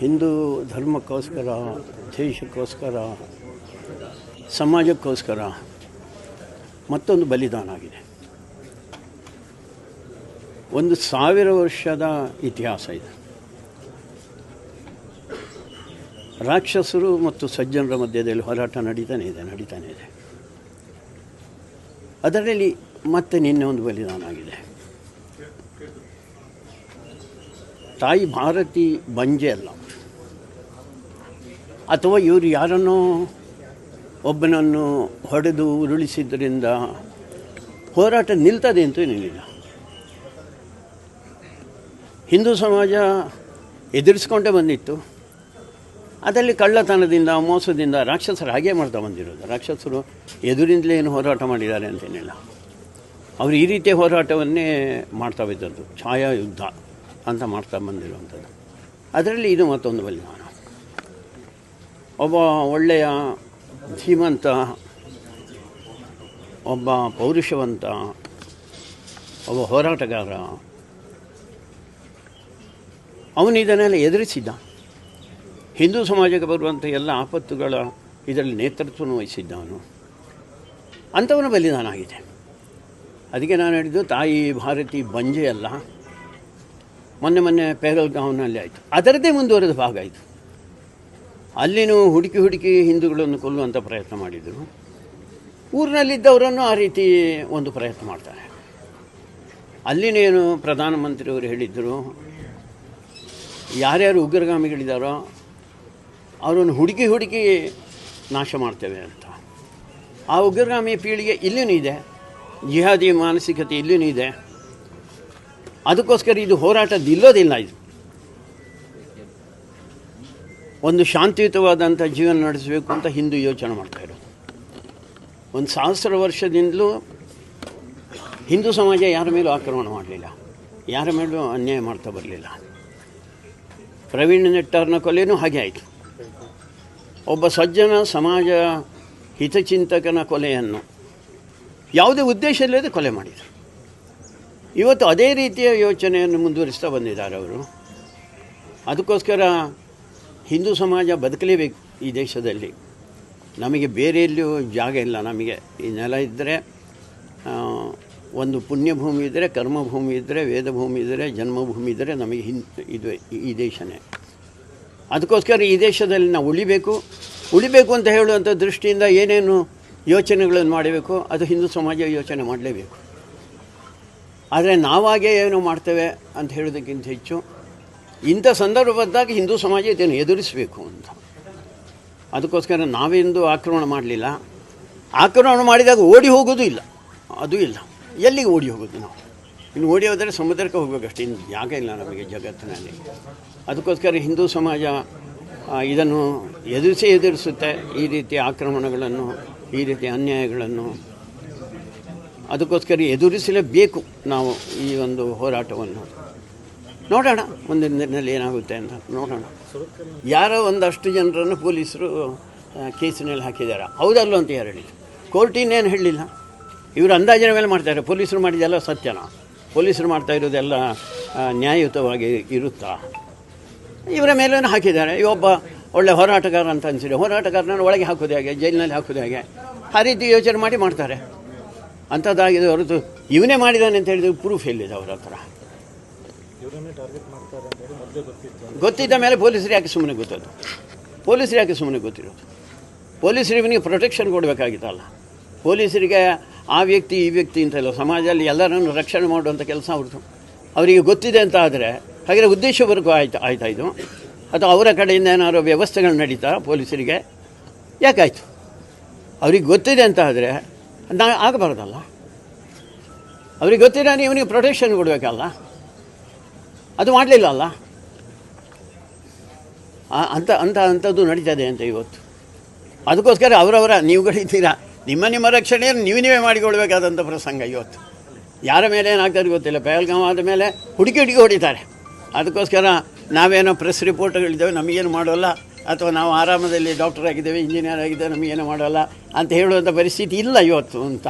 ಹಿಂದೂ ಧರ್ಮಕ್ಕೋಸ್ಕರ, ದೇಶಕ್ಕೋಸ್ಕರ, ಸಮಾಜಕ್ಕೋಸ್ಕರ ಮತ್ತೊಂದು ಬಲಿದಾನ ಆಗಿದೆ. ಒಂದು ಸಾವಿರ ವರ್ಷದ ಇತಿಹಾಸ ಇದೆ. ರಾಕ್ಷಸರು ಮತ್ತು ಸಜ್ಜನರ ಮಧ್ಯದಲ್ಲಿ ಹೋರಾಟ ನಡೀತಾನೆ ಇದೆ ನಡೀತಾನೆ ಇದೆ. ಅದರಲ್ಲಿ ಮತ್ತೆ ನಿನ್ನೆ ಒಂದು ಬಲಿದಾನ ಆಗಿದೆ. ತಾಯಿ ಭಾರತಿ ಬಂಜೆ ಅಲ್ಲ. ಅಥವಾ ಇವರು ಯಾರನ್ನೋ ಒಬ್ಬನನ್ನು ಹೊಡೆದು ಉರುಳಿಸಿದ್ದರಿಂದ ಹೋರಾಟ ನಿಲ್ತದೆ ಅಂತೂ ಏನಿಲ್ಲ. ಹಿಂದೂ ಸಮಾಜ ಎದುರಿಸ್ಕೊಂಡೇ ಬಂದಿತ್ತು. ಅದರಲ್ಲಿ ಕಳ್ಳತನದಿಂದ, ಮೋಸದಿಂದ ರಾಕ್ಷಸರು ಹಾಗೆ ಮಾಡ್ತಾ ಬಂದಿರೋದು. ರಾಕ್ಷಸರು ಎದುರಿಂದಲೇ ಏನು ಹೋರಾಟ ಮಾಡಿದ್ದಾರೆ ಅಂತೇನಿಲ್ಲ ಅವರು ಈ ರೀತಿಯ ಹೋರಾಟವನ್ನೇ ಮಾಡ್ತಾ ಬಿದ್ದದ್ದು ಛಾಯಾ ಯುದ್ಧ ಅಂತ ಮಾಡ್ತಾ ಬಂದಿರುವಂಥದ್ದು. ಅದರಲ್ಲಿ ಇದು ಮತ್ತೊಂದು ಬಲಿದಾನ ಒಬ್ಬ ಒಳ್ಳೆಯ ಧೀಮಂತ, ಒಬ್ಬ ಪೌರುಷವಂತ, ಒಬ್ಬ ಹೋರಾಟಗಾರ. ಅವನು ಇದನ್ನೆಲ್ಲ ಎದುರಿಸಿದ್ದ. ಹಿಂದೂ ಸಮಾಜಕ್ಕೆ ಬರುವಂಥ ಎಲ್ಲ ಆಪತ್ತುಗಳ ಇದರಲ್ಲಿ ನೇತೃತ್ವವನ್ನು ವಹಿಸಿದ್ದ ಅವನು ಅಂಥವನ ಬಲಿದಾನ ಆಗಿದೆ ಅದಕ್ಕೆ ನಾನು ಹೇಳಿದ್ದು, ತಾಯಿ ಭಾರತಿ ಬಂಜೆ ಅಲ್ಲ. ಮೊನ್ನೆ ಮೊನ್ನೆ ಪೆಹಲ್ಗಾವ್ನಲ್ಲಿ ಆಯಿತು. ಅದರದ್ದೇ ಮುಂದುವರೆದ ಭಾಗ ಆಯಿತು ಅಲ್ಲಿನೂ ಹುಡುಕಿ ಹುಡುಕಿ ಹಿಂದೂಗಳನ್ನು ಕೊಲ್ಲುವಂಥ ಪ್ರಯತ್ನ ಮಾಡಿದರು. ಊರಿನಲ್ಲಿದ್ದವರನ್ನು ಆ ರೀತಿ ಒಂದು ಪ್ರಯತ್ನ ಮಾಡ್ತಾರೆ. ಅಲ್ಲಿನೇನು ಪ್ರಧಾನಮಂತ್ರಿಯವರು ಹೇಳಿದ್ದರು ಯಾರ್ಯಾರು ಉಗ್ರಗಾಮಿಗಳಿದ್ದಾರೋ ಅವರನ್ನು ಹುಡುಕಿ ಹುಡುಕಿ ನಾಶ ಮಾಡ್ತೇವೆ ಅಂತ. ಆ ಉಗ್ರಗಾಮಿ ಪೀಳಿಗೆ ಇಲ್ಲಿನೂ ಇದೆ, ಜಿಹಾದಿ ಮಾನಸಿಕತೆ ಇಲ್ಲಿನೂ ಇದೆ. ಅದಕ್ಕೋಸ್ಕರ ಇದು ಹೋರಾಟ ಇಲ್ಲೋದಿಲ್ಲ ಇದು. ಒಂದು ಶಾಂತಿಯುತವಾದಂಥ ಜೀವನ ನಡೆಸಬೇಕು ಅಂತ ಹಿಂದೂ ಯೋಚನೆ ಮಾಡ್ತಾ ಇರೋದು. ಒಂದು ಸಹಸ್ರ ವರ್ಷದಿಂದಲೂ ಹಿಂದೂ ಸಮಾಜ ಯಾರ ಮೇಲೂ ಆಕ್ರಮಣ ಮಾಡಲಿಲ್ಲ. ಯಾರ ಮೇಲೂ ಅನ್ಯಾಯ ಮಾಡ್ತಾ ಬರಲಿಲ್ಲ. ಪ್ರವೀಣ್ ನೆಟ್ಟರ್ನ ಕೊಲೆಯೂ ಹಾಗೆ ಆಯಿತು. ಒಬ್ಬ ಸಜ್ಜನ ಸಮಾಜ ಹಿತಚಿಂತಕನ ಕೊಲೆಯನ್ನು ಯಾವುದೇ ಉದ್ದೇಶ ಇಲ್ಲದೆ ಕೊಲೆ ಮಾಡಿದರು. ಇವತ್ತು ಅದೇ ರೀತಿಯ ಯೋಚನೆಯನ್ನು ಮುಂದುವರಿಸ್ತಾ ಬಂದಿದ್ದಾರೆ ಅವರು. ಅದಕ್ಕೋಸ್ಕರ ಹಿಂದೂ ಸಮಾಜ ಬದುಕಲೇಬೇಕು ಈ ದೇಶದಲ್ಲಿ. ನಮಗೆ ಬೇರೆ ಎಲ್ಲೂ ಜಾಗ ಇಲ್ಲ ನಮಗೆ. ಈ ನೆಲ ಇದ್ದರೆ ಒಂದು ಪುಣ್ಯಭೂಮಿ ಇದ್ದರೆ ಕರ್ಮಭೂಮಿ ಇದ್ದರೆ ವೇದಭೂಮಿ ಇದ್ದರೆ ಜನ್ಮಭೂಮಿ ಇದ್ದರೆ ನಮಗೆ ಹಿಂದ್ ಇದು ಈ ದೇಶನೇ. ಅದಕ್ಕೋಸ್ಕರ ಈ ದೇಶದಲ್ಲಿ ನಾವು ಉಳಿಬೇಕು. ಉಳಿಬೇಕು ಅಂತ ಹೇಳುವಂಥ ದೃಷ್ಟಿಯಿಂದ ಏನೇನು ಯೋಚನೆಗಳನ್ನು ಮಾಡಬೇಕು, ಅದು ಹಿಂದೂ ಸಮಾಜ ಯೋಚನೆ ಮಾಡಲೇಬೇಕು. ಆದರೆ ನಾವಾಗೇ ಏನು ಮಾಡ್ತೇವೆ ಅಂತ ಹೇಳೋದಕ್ಕಿಂತ ಹೆಚ್ಚು ಇಂಥ ಸಂದರ್ಭ ಬಂದಾಗ ಹಿಂದೂ ಸಮಾಜ ಇದನ್ನು ಎದುರಿಸಬೇಕು ಅಂತ. ಅದಕ್ಕೋಸ್ಕರ ನಾವೆಂದು ಆಕ್ರಮಣ ಮಾಡಲಿಲ್ಲ. ಆಕ್ರಮಣ ಮಾಡಿದಾಗ ಓಡಿ ಹೋಗೋದು ಇಲ್ಲ. ಅದು ಇಲ್ಲ. ಎಲ್ಲಿಗೆ ಓಡಿ ಹೋಗೋದು ನಾವು? ಇನ್ನು ಓಡಿ ಹೋದರೆ ಸಮುದ್ರಕ್ಕೆ ಹೋಗಬೇಕಷ್ಟೇ. ಇನ್ನು ಜಾಗ ಇಲ್ಲ ನಮಗೆ ಜಗತ್ತಿನಲ್ಲಿ. ಅದಕ್ಕೋಸ್ಕರ ಹಿಂದೂ ಸಮಾಜ ಇದನ್ನು ಎದುರಿಸಿ ಎದುರಿಸುತ್ತೆ. ಈ ರೀತಿ ಆಕ್ರಮಣಗಳನ್ನು, ಈ ರೀತಿ ಅನ್ಯಾಯಗಳನ್ನು ಅದಕ್ಕೋಸ್ಕರ ಎದುರಿಸಲೇಬೇಕು ನಾವು ಈ ಒಂದು ಹೋರಾಟವನ್ನು. ನೋಡೋಣ ಮುಂದಿನ ದಿನದಲ್ಲಿ ಏನಾಗುತ್ತೆ ಅಂತ ನೋಡೋಣ. ಯಾರೋ ಒಂದಷ್ಟು ಜನರನ್ನು ಪೊಲೀಸರು ಕೇಸಿನಲ್ಲಿ ಹಾಕಿದ್ದಾರೆ. ಹೌದಲ್ಲ ಅಂತ ಯಾರು ಹೇಳಿದ್ರು ಕೋರ್ಟಿನೇನು ಹೇಳಲಿಲ್ಲ. ಇವರು ಅಂದಾಜಿನ ಮೇಲೆ ಮಾಡ್ತಾರೆ. ಪೊಲೀಸರು ಮಾಡಿದೆಲ್ಲ ಸತ್ಯನ? ಪೊಲೀಸರು ಮಾಡ್ತಾ ಇರೋದೆಲ್ಲ ನ್ಯಾಯಯುತವಾಗಿ ಇರುತ್ತಾ? ಇವರ ಮೇಲೇನು ಹಾಕಿದ್ದಾರೆ. ಈ ಒಬ್ಬ ಒಳ್ಳೆ ಹೋರಾಟಗಾರ ಅಂತ ಅನಿಸಿದೆ ಹೋರಾಟಗಾರನ ಒಳಗೆ ಹಾಕೋದು ಹೇಗೆ, ಜೈಲಿನಲ್ಲಿ ಹಾಕೋದು ಹೇಗೆ, ಆ ರೀತಿ ಯೋಚನೆ ಮಾಡಿ ಮಾಡ್ತಾರೆ. ಅಂಥದ್ದಾಗಿದೆ ಹೊರತು ಇವನೇ ಮಾಡಿದ್ದಾನೆ ಅಂತ ಹೇಳಿದ್ರು ಪ್ರೂಫ್ ಎಲ್ಲಿದೆ ಅವರ ಹತ್ರ? ಗೊತ್ತಿದ್ದ ಮೇಲೆ ಪೊಲೀಸರು ಯಾಕೆ ಸುಮ್ಮನೆ ಗೊತ್ತದು? ಪೊಲೀಸರು ಯಾಕೆ ಸುಮ್ಮನೆ ಗೊತ್ತಿರೋದು? ಪೊಲೀಸರು ಇವನಿಗೆ ಪ್ರೊಟೆಕ್ಷನ್ ಕೊಡಬೇಕಾಗಿತ್ತಲ್ಲ. ಪೊಲೀಸರಿಗೆ ಆ ವ್ಯಕ್ತಿ ಈ ವ್ಯಕ್ತಿ ಅಂತಲ್ಲ ಸಮಾಜದಲ್ಲಿ ಎಲ್ಲರನ್ನು ರಕ್ಷಣೆ ಮಾಡುವಂಥ ಕೆಲಸ ಅವ್ರದ್ದು. ಅವರಿಗೆ ಗೊತ್ತಿದೆ ಅಂತ ಆದರೆ ಹಾಗೆ ಉದ್ದೇಶವರೆಗೂ ಆಯ್ತು, ಆಯ್ತಾ ಇದು? ಅಥವಾ ಅವರ ಕಡೆಯಿಂದ ಏನಾದ್ರು ವ್ಯವಸ್ಥೆಗಳು ನಡೀತಾ ಪೊಲೀಸರಿಗೆ? ಯಾಕಾಯಿತು ಅವ್ರಿಗೆ ಗೊತ್ತಿದೆ ಅಂತ ಆದರೆ, ನಾ ಆಗಬಾರ್ದಲ್ಲ? ಅವ್ರಿಗೆ ಗೊತ್ತಿಲ್ಲ ಇವನಿಗೆ ಪ್ರೊಟೆಕ್ಷನ್ ಕೊಡಬೇಕಲ್ಲ? ಅದು ಮಾಡಲಿಲ್ಲ ಅಲ್ಲ ಅಂತ ಅಂಥ ಅಂಥ ಅಂಥದ್ದು ನಡೀತದೆ ಅಂತ ಇವತ್ತು. ಅದಕ್ಕೋಸ್ಕರ ಅವರವರ ನೀವುಗಳಿದ್ದೀರಾ ನಿಮ್ಮ ನಿಮ್ಮ ರಕ್ಷಣೆಯನ್ನು ನೀವು ನೀವೇ ಮಾಡಿಕೊಳ್ಬೇಕಾದಂಥ ಪ್ರಸಂಗ ಇವತ್ತು. ಯಾರ ಮೇಲೆ ಏನಾಗ್ತದೆ ಗೊತ್ತಿಲ್ಲ. ಪಹಲ್ಗಾಮ್ ಆದ ಮೇಲೆ ಹುಡುಕಿ ಹುಡುಕಿ ಹೊಡಿತಾರೆ. ಅದಕ್ಕೋಸ್ಕರ ನಾವೇನೋ ಪ್ರೆಸ್ ರಿಪೋರ್ಟ್ಗಳಿದ್ದೇವೆ, ನಮಗೇನು ಮಾಡೋಲ್ಲ? ಅಥವಾ ನಾವು ಆರಾಮದಲ್ಲಿ ಡಾಕ್ಟರ್ ಆಗಿದ್ದೇವೆ, ಇಂಜಿನಿಯರ್ ಆಗಿದ್ದೇವೆ, ನಮಗೇನು ಮಾಡೋಲ್ಲ ಅಂತ ಹೇಳುವಂಥ ಪರಿಸ್ಥಿತಿ ಇಲ್ಲ ಇವತ್ತು ಅಂತ.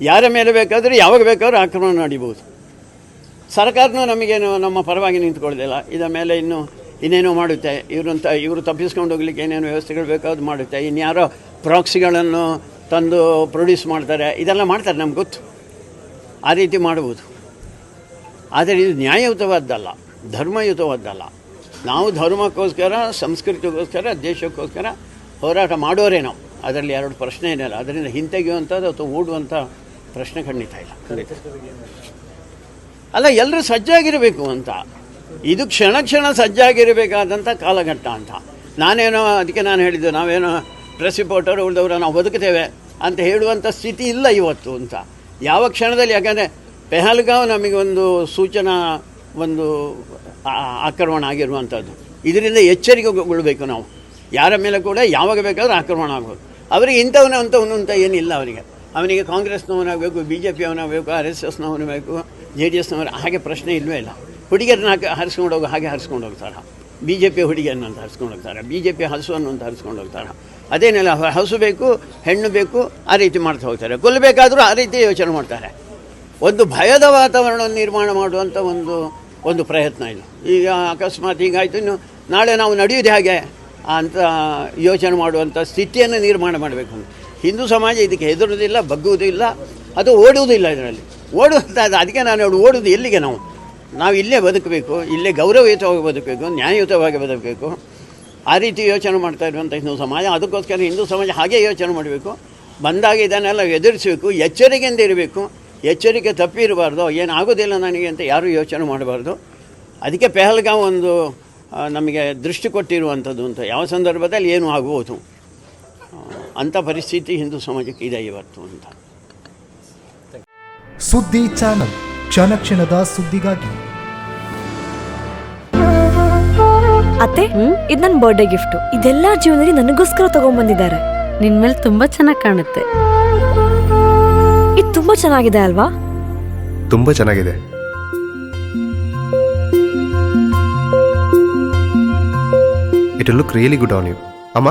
ಯಾರ ಮೇಲೆ ಬೇಕಾದರೂ ಯಾವಾಗ ಬೇಕಾದರೂ ಆಕ್ರಮಣ ನಡಿಬೋದು. ಸರ್ಕಾರನೂ ನಮಗೇನು ನಮ್ಮ ಪರವಾಗಿ ನಿಂತ್ಕೊಳ್ಳೋದಿಲ್ಲ. ಇದರ ಮೇಲೆ ಇನ್ನು ಇನ್ನೇನೋ ಮಾಡುತ್ತೆ. ಇವರಂತ ಇವರು ತಪ್ಪಿಸ್ಕೊಂಡು ಹೋಗ್ಲಿಕ್ಕೆ ಏನೇನು ವ್ಯವಸ್ಥೆಗಳು ಬೇಕೋ ಅದು ಮಾಡುತ್ತೆ. ಇನ್ಯಾರೋ ಪ್ರಾಕ್ಸಿಗಳನ್ನು ತಂದು ಪ್ರೊಡ್ಯೂಸ್ ಮಾಡ್ತಾರೆ. ಇದೆಲ್ಲ ಮಾಡ್ತಾರೆ ನಮ್ಗೆ ಗೊತ್ತು. ಆ ರೀತಿ ಮಾಡುವುದು ಆದರೆ ಇದು ನ್ಯಾಯಯುತವಾದ್ದಲ್ಲ. ಧರ್ಮಯುತವಾದ್ದಲ್ಲ. ನಾವು ಧರ್ಮಕ್ಕೋಸ್ಕರ, ಸಂಸ್ಕೃತಿಗೋಸ್ಕರ, ದೇಶಕ್ಕೋಸ್ಕರ ಹೋರಾಟ ಮಾಡೋರೇ ನಾವು. ಅದರಲ್ಲಿ ಎರಡು ಪ್ರಶ್ನೆ ಏನಿಲ್ಲ. ಅದರಿಂದ ಹಿಂತೆಗೆಯುವಂಥದ್ದು ಅಥವಾ ಓಡುವಂಥ ಪ್ರಶ್ನೆ ಖಂಡಿತ ಇಲ್ಲ. ಅಲ್ಲ ಎಲ್ಲರೂ ಸಜ್ಜಾಗಿರಬೇಕು ಅಂತ. ಇದು ಕ್ಷಣ ಕ್ಷಣ ಸಜ್ಜಾಗಿರಬೇಕಾದಂಥ ಕಾಲಘಟ್ಟ ಅಂತ. ನಾನೇನೋ, ಅದಕ್ಕೆ ನಾನು ಹೇಳಿದ್ದು, ನಾವೇನೋ ಪ್ರೆಸ್ ರಿಪೋರ್ಟರ್ ಉಳಿದವರು, ನಾವು ಬದುಕ್ತೇವೆ ಅಂತ ಹೇಳುವಂಥ ಸ್ಥಿತಿ ಇಲ್ಲ ಇವತ್ತು ಅಂತ. ಯಾವ ಕ್ಷಣದಲ್ಲಿ? ಯಾಕಂದರೆ ಪೆಹಲ್ಗಾವ್ ನಮಗೆ ಒಂದು ಸೂಚನಾ, ಒಂದು ಆಕ್ರಮಣ ಆಗಿರುವಂಥದ್ದು ಇದರಿಂದ ಎಚ್ಚರಿಕೆಗೊಳ್ಬೇಕು ನಾವು. ಯಾರ ಮೇಲೆ ಕೂಡ ಯಾವಾಗ ಬೇಕಾದರೂ ಆಕ್ರಮಣ ಆಗ್ಬೋದು. ಅವರಿಗೆ ಇಂಥವನು, ಅಂಥವನು ಅಂತ ಏನಿಲ್ಲ ಅವನಿಗೆ ಅವನಿಗೆ ಕಾಂಗ್ರೆಸ್ನವನಾಗಬೇಕು ಬಿ ಜೆ ಪಿಯವನಾಗಬೇಕು ಆರ್ ಎಸ್ ಎಸ್ನವನಾಗಬೇಕು ಜೆ ಡಿ ಎಸ್ನವರು ಹಾಗೆ ಪ್ರಶ್ನೆ ಇಲ್ಲವೇ ಇಲ್ಲ. ಹುಡುಗಿಯರನ್ನ ಹಾಕಿ ಹರಿಸ್ಕೊಂಡು ಹೋಗೋ, ಹಾಗೆ ಹರಿಸ್ಕೊಂಡು ಹೋಗ್ತಾರೆ. ಬಿ ಜೆ ಪಿ ಹುಡುಗಿಯನ್ನು ಅಂತ ಹರಿಸ್ಕೊಂಡು ಹೋಗ್ತಾರೆ. ಬಿ ಜೆ ಪಿ ಹಸುವನ್ನು ಅಂತ ಹರಿಸ್ಕೊಂಡು ಹೋಗ್ತಾರೆ. ಅದೇನೆಲ್ಲ ಹಸು ಬೇಕು, ಹೆಣ್ಣು ಬೇಕು, ಆ ರೀತಿ ಮಾಡ್ತಾ ಹೋಗ್ತಾರೆ. ಕೊಲ್ಲಬೇಕಾದರೂ ಆ ರೀತಿ ಯೋಚನೆ ಮಾಡ್ತಾರೆ. ಒಂದು ಭಯದ ವಾತಾವರಣವನ್ನು ನಿರ್ಮಾಣ ಮಾಡುವಂಥ ಒಂದು ಒಂದು ಪ್ರಯತ್ನ ಇದು. ಈಗ ಅಕಸ್ಮಾತ್ ಹೀಗಾಯಿತು ಇನ್ನು ನಾಳೆ ನಾವು ನಡೆಯೋದು ಹೇಗೆ ಅಂತ ಯೋಚನೆ ಮಾಡುವಂಥ ಸ್ಥಿತಿಯನ್ನು ನಿರ್ಮಾಣ ಮಾಡಬೇಕು. ಅಂತ ಹಿಂದೂ ಸಮಾಜ ಇದಕ್ಕೆ ಹೆದರುವುದಿಲ್ಲ ಬಗ್ಗುವುದಿಲ್ಲ ಅದು ಓಡುವುದಿಲ್ಲ ಇದರಲ್ಲಿ. ಓಡುವಂಥ ಅದಕ್ಕೆ ನಾನು ಹೇಳಿ ಓಡುವುದು ಎಲ್ಲಿಗೆ ನಾವು? ನಾವು ಇಲ್ಲೇ ಬದುಕಬೇಕು ಇಲ್ಲೇ ಗೌರವಯುತವಾಗಿ ಬದುಕಬೇಕು ನ್ಯಾಯಯುತವಾಗಿ ಬದುಕಬೇಕು. ಆ ರೀತಿ ಯೋಚನೆ ಮಾಡ್ತಾ ಇರುವಂಥ ಹಿಂದೂ ಸಮಾಜ ಅದಕ್ಕೋಸ್ಕರ ಹಿಂದೂ ಸಮಾಜ ಹಾಗೆ ಯೋಚನೆ ಮಾಡಬೇಕು. ಬಂದಾಗ ಇದನ್ನೆಲ್ಲ ಎದುರಿಸಬೇಕು ಎಚ್ಚರಿಕೆಯಿಂದ ಇರಬೇಕು. ಎಚ್ಚರಿಕೆ ತಪ್ಪಿರಬಾರ್ದು ಏನಾಗೋದಿಲ್ಲ ನನಗೆ ಅಂತ ಯಾರೂ ಯೋಚನೆ ಮಾಡಬಾರ್ದು. ಅದಕ್ಕೆ ಪೆಹಲ್ಗಾಂವ್ ಒಂದು ನಮಗೆ ದೃಷ್ಟಿ ಕೊಟ್ಟಿರುವಂಥದ್ದು ಅಂತ ಯಾವ ಸಂದರ್ಭದಲ್ಲಿ ಏನು ಆಗುವುದು? ಆ, ಅಂಥ ಪರಿಸ್ಥಿತಿ ಹಿಂದೂ ಸಮಾಜಕ್ಕೆ ಇದೆ ಇವತ್ತು ಅಂತ. ಸುದ್ದಿ ಚಾನಲ್ ಕ್ಷಣ ಕ್ಷಣದ ಸುದ್ದಿಗಾಗಿ. ಅತ್ತೆ ಇದು ನನ್ನ ಬರ್ಡೇ ಗಿಫ್ಟ್ ಇದೆಲ್ಲ ಜೀವನದಲ್ಲಿ ನನಗೋಸ್ಕರ ತಗೊಂಡ್ಬಂದಿದ್ದಾರೆ ನಿನ್ ಮೇಲೆ ತುಂಬಾ ಚೆನ್ನಾಗಿ ಕಾಣುತ್ತೆ. ಇದು ತುಂಬಾ ಚೆನ್ನಾಗಿದೆ ಅಲ್ವಾ? ತುಂಬಾ ಚೆನ್ನಾಗಿದೆ. It look really good on you ಅಮ್ಮ?